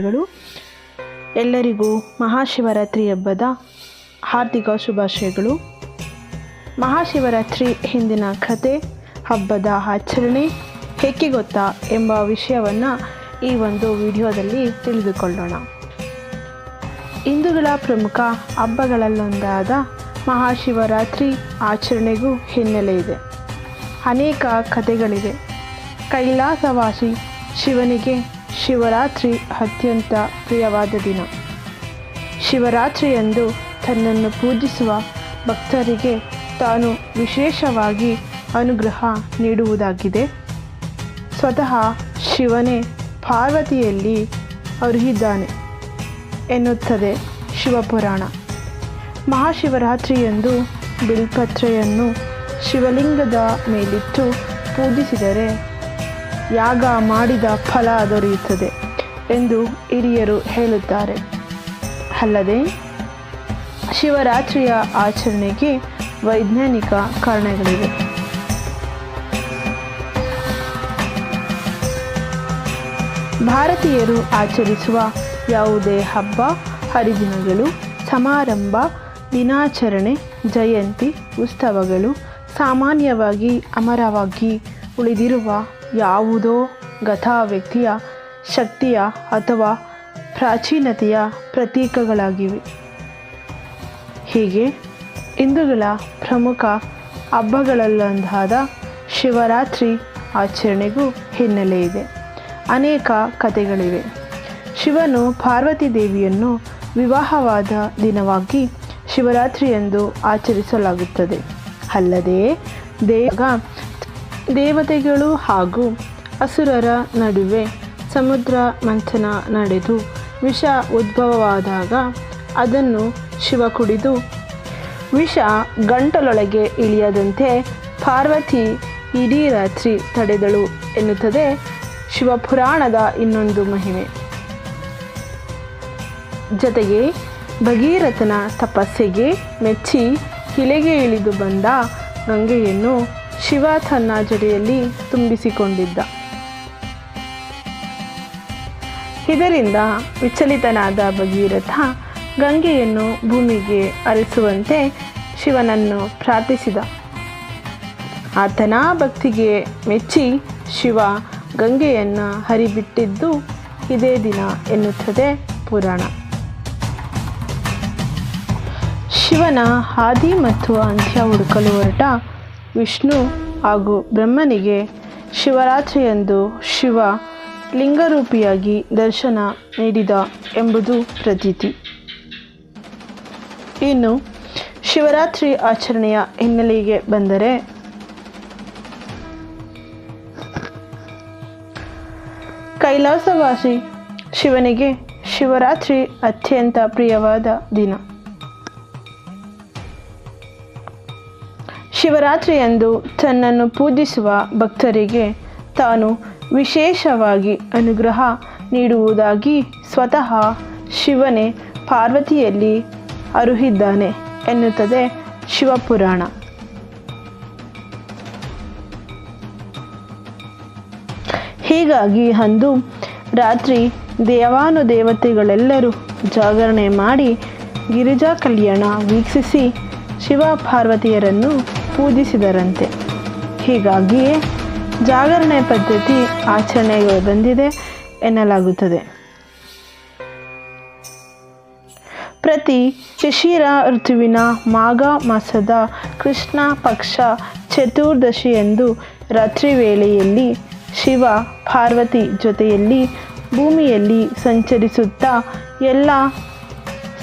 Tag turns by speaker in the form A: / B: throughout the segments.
A: ಗಳು ಎಲ್ಲರಿಗೂ ಮಹಾಶಿವರಾತ್ರಿ ಹಬ್ಬದ ಹಾರ್ದಿಕ ಶುಭಾಶಯಗಳು. ಮಹಾಶಿವರಾತ್ರಿ ಹಿಂದಿನ ಕತೆ, ಹಬ್ಬದ ಆಚರಣೆ, ಹೇಗೆ ಗೊತ್ತಾ ಎಂಬ ವಿಷಯವನ್ನು ಈ ಒಂದು ವಿಡಿಯೋದಲ್ಲಿ ತಿಳಿದುಕೊಳ್ಳೋಣ. ಹಿಂದೂಗಳ ಪ್ರಮುಖ ಹಬ್ಬಗಳಲ್ಲೊಂದಾದ ಮಹಾಶಿವರಾತ್ರಿ ಆಚರಣೆಗೂ ಹಿನ್ನೆಲೆ ಇದೆ. ಅನೇಕ ಕಥೆಗಳಿವೆ. ಕೈಲಾಸವಾಸಿ ಶಿವನಿಗೆ ಶಿವರಾತ್ರಿ ಅತ್ಯಂತ ಪ್ರಿಯವಾದ ದಿನ. ಶಿವರಾತ್ರಿಯಂದು ತನ್ನನ್ನು ಪೂಜಿಸುವ ಭಕ್ತರಿಗೆ ತಾನು ವಿಶೇಷವಾಗಿ ಅನುಗ್ರಹ ನೀಡುವುದಾಗಿದೆ. ಸ್ವತಃ ಶಿವನೇ ಪಾರ್ವತಿಯಲ್ಲಿ ಅರುಹಿದ್ದಾನೆ ಎನ್ನುತ್ತದೆ ಶಿವಪುರಾಣ. ಮಹಾಶಿವರಾತ್ರಿಯಂದು ಬಿಲ್ಪತ್ರೆಯನ್ನು ಶಿವಲಿಂಗದ ಮೇಲಿಟ್ಟು ಪೂಜಿಸಿದರೆ ಯಾಗ ಮಾಡಿದ ಫಲ ದೊರೆಯುತ್ತದೆ ಎಂದು ಹಿರಿಯರು ಹೇಳುತ್ತಾರೆ. ಅಲ್ಲದೆ, ಶಿವರಾತ್ರಿಯ ಆಚರಣೆಗೆ ವೈಜ್ಞಾನಿಕ ಕಾರಣಗಳಿವೆ. ಭಾರತೀಯರು ಆಚರಿಸುವ ಯಾವುದೇ ಹಬ್ಬ, ಹರಿದಿನಗಳು, ಸಮಾರಂಭ, ದಿನಾಚರಣೆ, ಜಯಂತಿ, ಉತ್ಸವಗಳು ಸಾಮಾನ್ಯವಾಗಿ ಅಮರವಾಗಿ ಉಳಿದಿರುವ ಯಾವುದೋ ಗಥಾ ವ್ಯಕ್ತಿಯ ಶಕ್ತಿಯ ಅಥವಾ ಪ್ರಾಚೀನತೆಯ ಪ್ರತೀಕಗಳಾಗಿವೆ. ಹೀಗೆ ಹಿಂದೂಗಳ ಪ್ರಮುಖ ಹಬ್ಬಗಳಲ್ಲೊಂದಾದ ಶಿವರಾತ್ರಿ ಆಚರಣೆಗೂ ಹಿನ್ನೆಲೆ ಇದೆ. ಅನೇಕ ಕಥೆಗಳಿವೆ. ಶಿವನು ಪಾರ್ವತಿ ದೇವಿಯನ್ನು ವಿವಾಹವಾದ ದಿನವಾಗಿ ಶಿವರಾತ್ರಿಯಂದು ಆಚರಿಸಲಾಗುತ್ತದೆ. ಅಲ್ಲದೆ ದೇವ ದೇವತೆಗಳು ಹಾಗೂ ಅಸುರರ ನಡುವೆ ಸಮುದ್ರ ಮಂಥನ ನಡೆದು ವಿಷ ಉದ್ಭವವಾದಾಗ ಅದನ್ನು ಶಿವ ಕುಡಿದು, ವಿಷ ಗಂಟಲೊಳಗೆ ಇಳಿಯದಂತೆ ಪಾರ್ವತಿ ಇಡೀ ರಾತ್ರಿ ತಡೆದಳು ಎನ್ನುತ್ತದೆ ಶಿವಪುರಾಣದ ಇನ್ನೊಂದು ಮಹಿಮೆ. ಜತೆಗೆ ಭಗೀರಥನ ತಪಸ್ಸಿಗೆ ಮೆಚ್ಚಿ ಹಿಲೆಗೆ ಇಳಿದು ಬಂದ ಗಂಗೆಯನ್ನು ಶಿವ ತನ್ನ ಜಡೆಯಲ್ಲಿ ತುಂಬಿಸಿಕೊಂಡಿದ್ದ. ಇದರಿಂದ ವಿಚಲಿತನಾದ ಭಗೀರಥ ಗಂಗೆಯನ್ನು ಭೂಮಿಗೆ ಅರಿಸುವಂತೆ ಶಿವನನ್ನು ಪ್ರಾರ್ಥಿಸಿದ. ಆತನ ಭಕ್ತಿಗೆ ಮೆಚ್ಚಿ ಶಿವ ಗಂಗೆಯನ್ನು ಹರಿಬಿಟ್ಟಿದ್ದು ಇದೇ ದಿನ ಎನ್ನುತ್ತದೆ ಪುರಾಣ. ಶಿವನ ಹಾದಿ ಮತ್ತು ಅಂತ್ಯ ಹುಡುಕಲು ಹೊರಟ ವಿಷ್ಣು ಹಾಗೂ ಬ್ರಹ್ಮನಿಗೆ ಶಿವರಾತ್ರಿಯಂದು ಶಿವ ಲಿಂಗರೂಪಿಯಾಗಿ ದರ್ಶನ ನೀಡಿದ ಎಂಬುದು ಪ್ರತೀತಿ. ಇನ್ನು ಶಿವರಾತ್ರಿ ಆಚರಣೆಯ ಹಿನ್ನೆಲೆಗೆ ಬಂದರೆ ಕೈಲಾಸವಾಸಿ ಶಿವನಿಗೆ ಶಿವರಾತ್ರಿ ಅತ್ಯಂತ ಪ್ರಿಯವಾದ ದಿನ. ಶಿವರಾತ್ರಿಯಂದು ತನ್ನನ್ನು ಪೂಜಿಸುವ ಭಕ್ತರಿಗೆ ತಾನು ವಿಶೇಷವಾಗಿ ಅನುಗ್ರಹ ನೀಡುವುದಾಗಿ ಸ್ವತಃ ಶಿವನೇ ಪಾರ್ವತಿಯಲ್ಲಿ ಅರುಹಿದ್ದಾನೆ ಎನ್ನುತ್ತದೆ ಶಿವಪುರಾಣ. ಹೀಗಾಗಿ ಅಂದು ರಾತ್ರಿ ದೇವಾನುದೇವತೆಗಳೆಲ್ಲರೂ ಜಾಗರಣೆ ಮಾಡಿ ಗಿರಿಜಾ ಕಲ್ಯಾಣ ವೀಕ್ಷಿಸಿ ಶಿವ ಪಾರ್ವತಿಯರನ್ನು ಪೂಜಿಸಿದರಂತೆ. ಹೀಗಾಗಿಯೇ ಜಾಗರಣೆ ಪದ್ಧತಿ ಆಚರಣೆಗೆ ಬಂದಿದೆ ಎನ್ನಲಾಗುತ್ತದೆ. ಪ್ರತಿ ಶಿಶಿರ ಋತುವಿನ ಮಾಘ ಮಾಸದ ಕೃಷ್ಣ ಪಕ್ಷ ಚತುರ್ದಶಿಯಂದು ರಾತ್ರಿ ವೇಳೆಯಲ್ಲಿ ಶಿವ ಪಾರ್ವತಿ ಜೊತೆಯಲ್ಲಿ ಭೂಮಿಯಲ್ಲಿ ಸಂಚರಿಸುತ್ತಾ ಎಲ್ಲ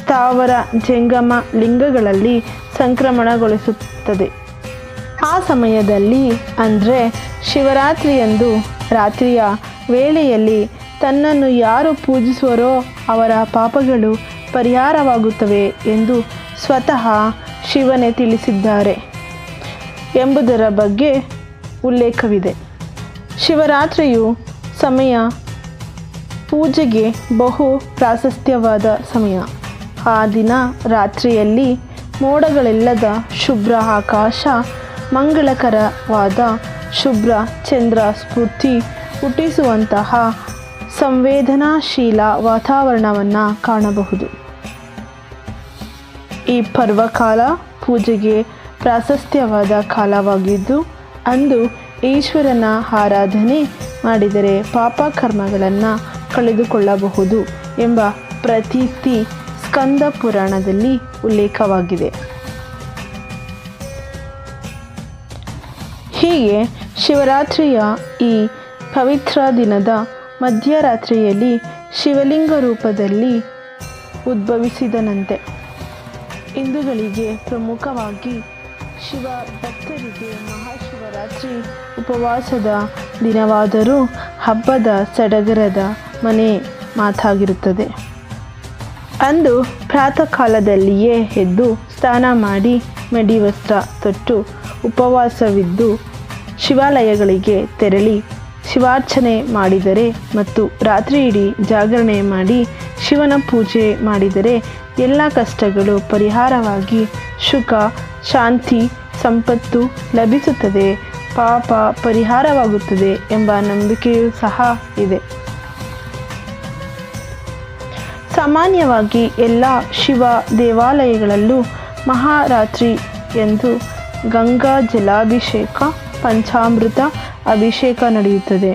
A: ಸ್ಥಾವರ ಜಂಗಮ ಲಿಂಗಗಳಲ್ಲಿ ಸಂಕ್ರಮಣಗೊಳಿಸುತ್ತದೆ. ಆ ಸಮಯದಲ್ಲಿ ಅಂದರೆ ಶಿವರಾತ್ರಿಯಂದು ರಾತ್ರಿಯ ವೇಳೆಯಲ್ಲಿ ತನ್ನನ್ನು ಯಾರು ಪೂಜಿಸುವರೋ ಅವರ ಪಾಪಗಳು ಪರಿಹಾರವಾಗುತ್ತವೆ ಎಂದು ಸ್ವತಃ ಶಿವನೇ ತಿಳಿಸಿದ್ದಾರೆ ಎಂಬುದರ ಬಗ್ಗೆ ಉಲ್ಲೇಖವಿದೆ. ಶಿವರಾತ್ರಿಯು ಸಮಯ ಪೂಜೆಗೆ ಬಹು ಪ್ರಾಶಸ್ತ್ಯವಾದ ಸಮಯ. ಆ ದಿನ ರಾತ್ರಿಯಲ್ಲಿ ಮೋಡಗಳಿಲ್ಲದ ಶುಭ್ರ ಆಕಾಶ ಮಂಗಳಕರವಾದ ಶುಭ್ರ, ಚಂದ್ರ, ಸ್ಫೂರ್ತಿ ಹುಟ್ಟಿಸುವಂತಹ ಸಂವೇದನಾಶೀಲ ವಾತಾವರಣವನ್ನು ಕಾಣಬಹುದು. ಈ ಪರ್ವಕಾಲ ಪೂಜೆಗೆ ಪ್ರಾಶಸ್ತ್ಯವಾದ ಕಾಲವಾಗಿದ್ದು, ಅಂದು ಈಶ್ವರನ ಆರಾಧನೆ ಮಾಡಿದರೆ ಪಾಪ ಕರ್ಮಗಳನ್ನು ಕಳೆದುಕೊಳ್ಳಬಹುದು ಎಂಬ ಪ್ರತೀತಿ ಸ್ಕಂದ ಪುರಾಣದಲ್ಲಿ ಉಲ್ಲೇಖವಾಗಿದೆ. ಹೀಗೆ ಶಿವರಾತ್ರಿಯ ಈ ಪವಿತ್ರ ದಿನದ ಮಧ್ಯರಾತ್ರಿಯಲ್ಲಿ ಶಿವಲಿಂಗ ರೂಪದಲ್ಲಿ ಉದ್ಭವಿಸಿದನಂತೆ. ಹಿಂದೂಗಳಿಗೆ ಪ್ರಮುಖವಾಗಿ ಶಿವ ಭಕ್ತರಿಗೆ ಮಹಾಶಿವರಾತ್ರಿ ಉಪವಾಸದ ದಿನವಾದರೂ ಹಬ್ಬದ ಸಡಗರದ ಮನೆ ಮಾತಾಗಿರುತ್ತದೆ. ಅಂದು ಪ್ರಾತಃ ಕಾಲದಲ್ಲಿಯೇ ಎದ್ದು ಸ್ನಾನ ಮಾಡಿ ಮಡಿವಸ್ತ್ರ ತೊಟ್ಟು ಉಪವಾಸವಿದ್ದು ಶಿವಾಲಯಗಳಿಗೆ ತೆರಳಿ ಶಿವಾರ್ಚನೆ ಮಾಡಿದರೆ ಮತ್ತು ರಾತ್ರಿ ಇಡೀ ಜಾಗರಣೆ ಮಾಡಿ ಶಿವನ ಪೂಜೆ ಮಾಡಿದರೆ ಎಲ್ಲ ಕಷ್ಟಗಳು ಪರಿಹಾರವಾಗಿ ಸುಖ, ಶಾಂತಿ, ಸಂಪತ್ತು ಲಭಿಸುತ್ತದೆ. ಪಾಪ ಪರಿಹಾರವಾಗುತ್ತದೆ ಎಂಬ ನಂಬಿಕೆಯೂ ಸಹ ಇದೆ. ಸಾಮಾನ್ಯವಾಗಿ ಎಲ್ಲ ಶಿವ ದೇವಾಲಯಗಳಲ್ಲೂ ಮಹಾರಾತ್ರಿ ಎಂದು ಗಂಗಾ ಜಲಾಭಿಷೇಕ ಪಂಚಾಮೃತ ಅಭಿಷೇಕ ನಡೆಯುತ್ತದೆ.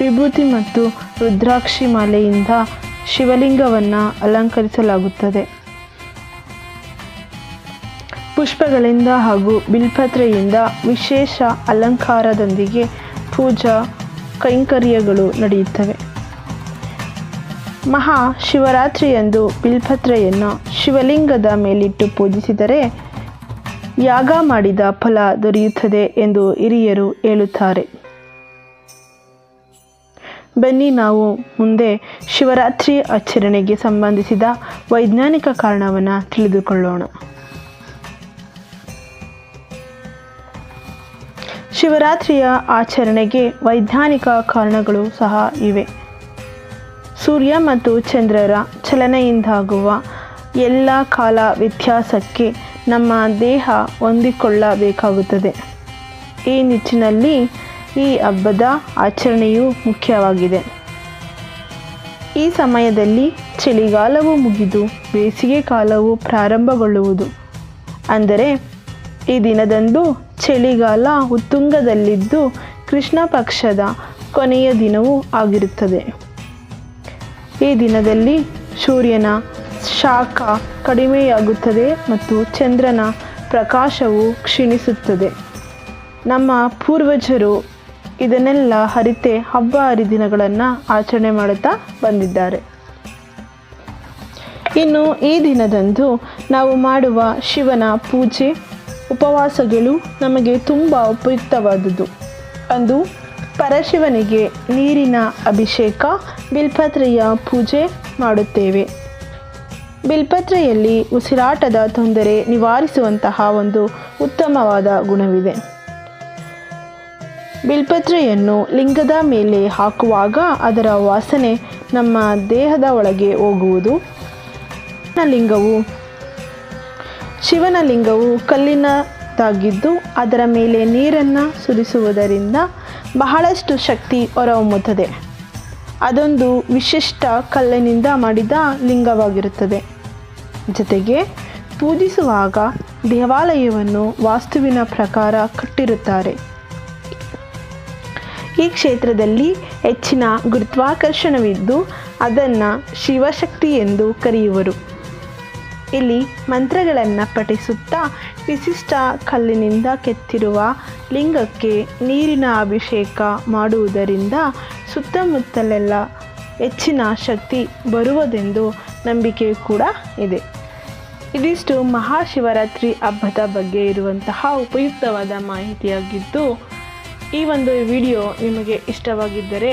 A: ವಿಭೂತಿ ಮತ್ತು ರುದ್ರಾಕ್ಷಿ ಮಾಲೆಯಿಂದ ಶಿವಲಿಂಗವನ್ನು ಅಲಂಕರಿಸಲಾಗುತ್ತದೆ. ಪುಷ್ಪಗಳಿಂದ ಹಾಗೂ ಬಿಲ್ಪತ್ರೆಯಿಂದ ವಿಶೇಷ ಅಲಂಕಾರದೊಂದಿಗೆ ಪೂಜಾ ಕೈಂಕರ್ಯಗಳು ನಡೆಯುತ್ತವೆ. ಮಹಾ ಶಿವರಾತ್ರಿಯಂದು ಬಿಲ್ಪತ್ರೆಯನ್ನು ಶಿವಲಿಂಗದ ಮೇಲಿಟ್ಟು ಪೂಜಿಸಿದರೆ ಯಾಗ ಮಾಡಿದ ಫಲ ದೊರೆಯುತ್ತದೆ ಎಂದು ಹಿರಿಯರು ಹೇಳುತ್ತಾರೆ. ಬನ್ನಿ ನಾವು ಮುಂದೆ ಶಿವರಾತ್ರಿ ಆಚರಣೆಗೆ ಸಂಬಂಧಿಸಿದ ವೈಜ್ಞಾನಿಕ ಕಾರಣವನ್ನು ತಿಳಿದುಕೊಳ್ಳೋಣ. ಶಿವರಾತ್ರಿಯ ಆಚರಣೆಗೆ ವೈಜ್ಞಾನಿಕ ಕಾರಣಗಳು ಸಹ ಇವೆ. ಸೂರ್ಯ ಮತ್ತು ಚಂದ್ರರ ಚಲನೆಯಿಂದಾಗುವ ಎಲ್ಲ ಕಾಲ ವ್ಯತ್ಯಾಸಕ್ಕೆ ನಮ್ಮ ದೇಹ ಹೊಂದಿಕೊಳ್ಳಬೇಕಾಗುತ್ತದೆ. ಈ ನಿಟ್ಟಿನಲ್ಲಿ ಈ ಹಬ್ಬದ ಆಚರಣೆಯು ಮುಖ್ಯವಾಗಿದೆ. ಈ ಸಮಯದಲ್ಲಿ ಚಳಿಗಾಲವು ಮುಗಿದು ಬೇಸಿಗೆ ಕಾಲವು ಪ್ರಾರಂಭಗೊಳ್ಳುವುದು. ಅಂದರೆ, ಈ ದಿನದಂದು ಚಳಿಗಾಲ ಉತ್ತುಂಗದಲ್ಲಿದ್ದು ಕೃಷ್ಣ ಪಕ್ಷದ ಕೊನೆಯ ದಿನವೂ ಆಗಿರುತ್ತದೆ. ಈ ದಿನದಲ್ಲಿ ಸೂರ್ಯನ ಶಾಖ ಕಡಿಮೆಯಾಗುತ್ತದೆ ಮತ್ತು ಚಂದ್ರನ ಪ್ರಕಾಶವು ಕ್ಷೀಣಿಸುತ್ತದೆ. ನಮ್ಮ ಪೂರ್ವಜರು ಇದನ್ನೆಲ್ಲ ಹರಿತೆ ಹಬ್ಬ ಹರಿದಿನಗಳನ್ನು ಆಚರಣೆ ಮಾಡುತ್ತಾ ಬಂದಿದ್ದಾರೆ. ಇನ್ನು ಈ ದಿನದಂದು ನಾವು ಮಾಡುವ ಶಿವನ ಪೂಜೆ, ಉಪವಾಸಗಳು ನಮಗೆ ತುಂಬ ಉಪಯುಕ್ತವಾದುದು. ಅಂದು ಪರಶಿವನಿಗೆ ನೀರಿನ ಅಭಿಷೇಕ, ಬಿಲ್ಪತ್ರೆಯ ಪೂಜೆ ಮಾಡುತ್ತೇವೆ. ಬಿಲ್ಪತ್ರೆಯಲ್ಲಿ ಉಸಿರಾಟದ ತೊಂದರೆ ನಿವಾರಿಸುವಂತಹ ಒಂದು ಉತ್ತಮವಾದ ಗುಣವಿದೆ. ಬಿಲ್ಪತ್ರೆಯನ್ನು ಲಿಂಗದ ಮೇಲೆ ಹಾಕುವಾಗ ಅದರ ವಾಸನೆ ನಮ್ಮ ದೇಹದ ಒಳಗೆ ಹೋಗುವುದು. ಲಿಂಗವು, ಶಿವನ ಲಿಂಗವು ಕಲ್ಲಿನದಾಗಿದ್ದು ಅದರ ಮೇಲೆ ನೀರನ್ನು ಸುರಿಸುವುದರಿಂದ ಬಹಳಷ್ಟು ಶಕ್ತಿ ಹೊರಹೊಮ್ಮುತ್ತದೆ. ಅದೊಂದು ವಿಶಿಷ್ಟ ಕಲ್ಲಿನಿಂದ ಮಾಡಿದ ಲಿಂಗವಾಗಿರುತ್ತದೆ. ಜೊತೆಗೆ ಪೂಜಿಸುವಾಗ ದೇವಾಲಯವನ್ನು ವಾಸ್ತುವಿನ ಪ್ರಕಾರ ಕಟ್ಟಿರುತ್ತಾರೆ. ಈ ಕ್ಷೇತ್ರದಲ್ಲಿ ಹೆಚ್ಚಿನ ಗುರುತ್ವಾಕರ್ಷಣವಿದ್ದು ಅದನ್ನು ಶಿವಶಕ್ತಿ ಎಂದು ಕರೆಯುವರು. ಇಲ್ಲಿ ಮಂತ್ರಗಳನ್ನು ಪಠಿಸುತ್ತಾ ವಿಶಿಷ್ಟ ಕಲ್ಲಿನಿಂದ ಕೆತ್ತಿರುವ ಲಿಂಗಕ್ಕೆ ನೀರಿನ ಅಭಿಷೇಕ ಮಾಡುವುದರಿಂದ ಸುತ್ತಮುತ್ತಲೆಲ್ಲ ಹೆಚ್ಚಿನ ಶಕ್ತಿ ಬರುವುದೆಂದು ನಂಬಿಕೆ ಕೂಡ ಇದೆ. ಇದಿಷ್ಟು ಮಹಾಶಿವರಾತ್ರಿ ಹಬ್ಬದ ಬಗ್ಗೆ ಇರುವಂತಹ ಉಪಯುಕ್ತವಾದ ಮಾಹಿತಿಯಾಗಿದ್ದು, ಈ ಒಂದು ವಿಡಿಯೋ ನಿಮಗೆ ಇಷ್ಟವಾಗಿದ್ದರೆ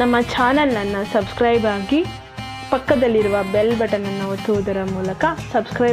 A: ನಮ್ಮ ಚಾನಲನ್ನು ಸಬ್ಸ್ಕ್ರೈಬ್ ಆಗಿ ಪಕ್ಕದಲ್ಲಿರುವ ಬೆಲ್ ಅನ್ನು ಒತ್ತುವುದರ ಮೂಲಕ ಸಬ್ಸ್ಕ್ರೈಬ್